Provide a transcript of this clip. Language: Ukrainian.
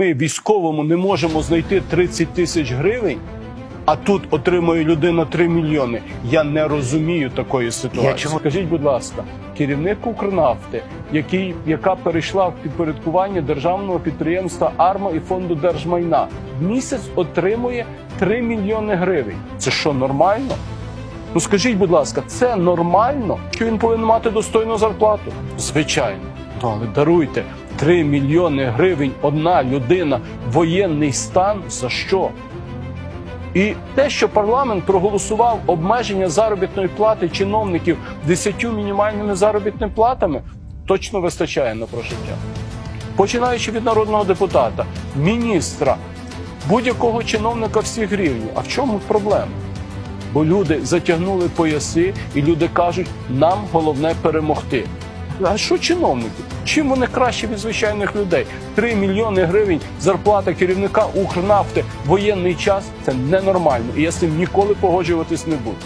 Ми військовому не можемо знайти 30 тисяч гривень, а тут отримує людина 3 мільйони. Я не розумію такої ситуації. Я чому- Скажіть, будь ласка, керівник Укрнафти, який, яка перейшла в підпорядкування державного підприємства Арма і фонду держмайна, в місяць отримує 3 мільйони гривень. Це що, нормально? Ну скажіть, будь ласка, це нормально, що він повинен мати достойну зарплату? Звичайно. Але даруйте 3 мільйони гривень одна людина, воєнний стан за що? І те, що парламент проголосував обмеження заробітної плати чиновників 10 мінімальними заробітними платами, точно вистачає на прожиття. Починаючи від народного депутата, міністра, будь-якого чиновника всіх рівнів. А в чому проблема? Бо люди затягнули пояси, і люди кажуть, нам головне перемогти. А що чиновники? Чим вони краще від звичайних людей? 3 мільйони гривень зарплата керівника Укрнафти воєнний час це ненормально. І я з цим ніколи погоджуватись не буду.